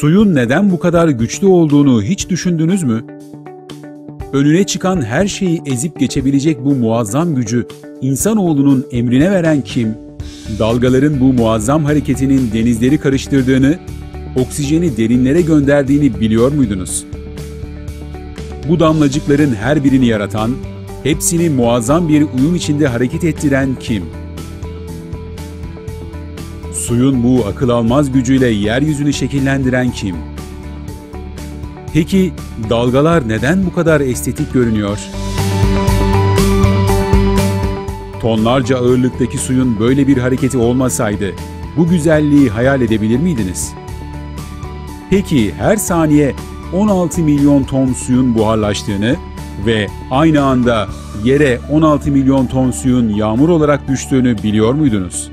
Suyun neden bu kadar güçlü olduğunu hiç düşündünüz mü? Önüne çıkan her şeyi ezip geçebilecek bu muazzam gücü insanoğlunun emrine veren kim? Dalgaların bu muazzam hareketinin denizleri karıştırdığını, oksijeni derinlere gönderdiğini biliyor muydunuz? Bu damlacıkların her birini yaratan, hepsini muazzam bir uyum içinde hareket ettiren kim? Suyun bu akıl almaz gücüyle yeryüzünü şekillendiren kim? Peki dalgalar neden bu kadar estetik görünüyor? Tonlarca ağırlıktaki suyun böyle bir hareketi olmasaydı bu güzelliği hayal edebilir miydiniz? Peki her saniye 16 milyon ton suyun buharlaştığını ve aynı anda yere 16 milyon ton suyun yağmur olarak düştüğünü biliyor muydunuz?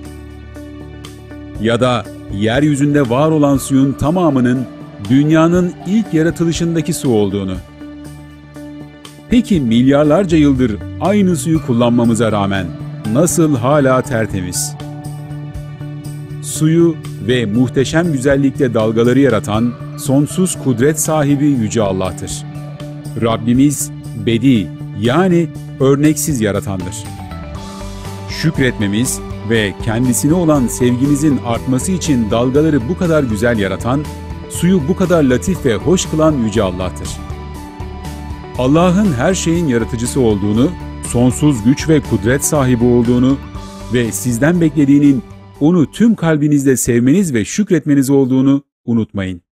Ya da yeryüzünde var olan suyun tamamının dünyanın ilk yaratılışındaki su olduğunu. Peki milyarlarca yıldır aynı suyu kullanmamıza rağmen nasıl hala tertemiz? Suyu ve muhteşem güzellikte dalgaları yaratan sonsuz kudret sahibi Yüce Allah'tır. Rabbimiz bedi yani örneksiz yaratandır. Şükretmemiz ve kendisine olan sevgimizin artması için dalgaları bu kadar güzel yaratan, suyu bu kadar latif ve hoş kılan Yüce Allah'tır. Allah'ın her şeyin yaratıcısı olduğunu, sonsuz güç ve kudret sahibi olduğunu ve sizden beklediğinin onu tüm kalbinizle sevmeniz ve şükretmeniz olduğunu unutmayın.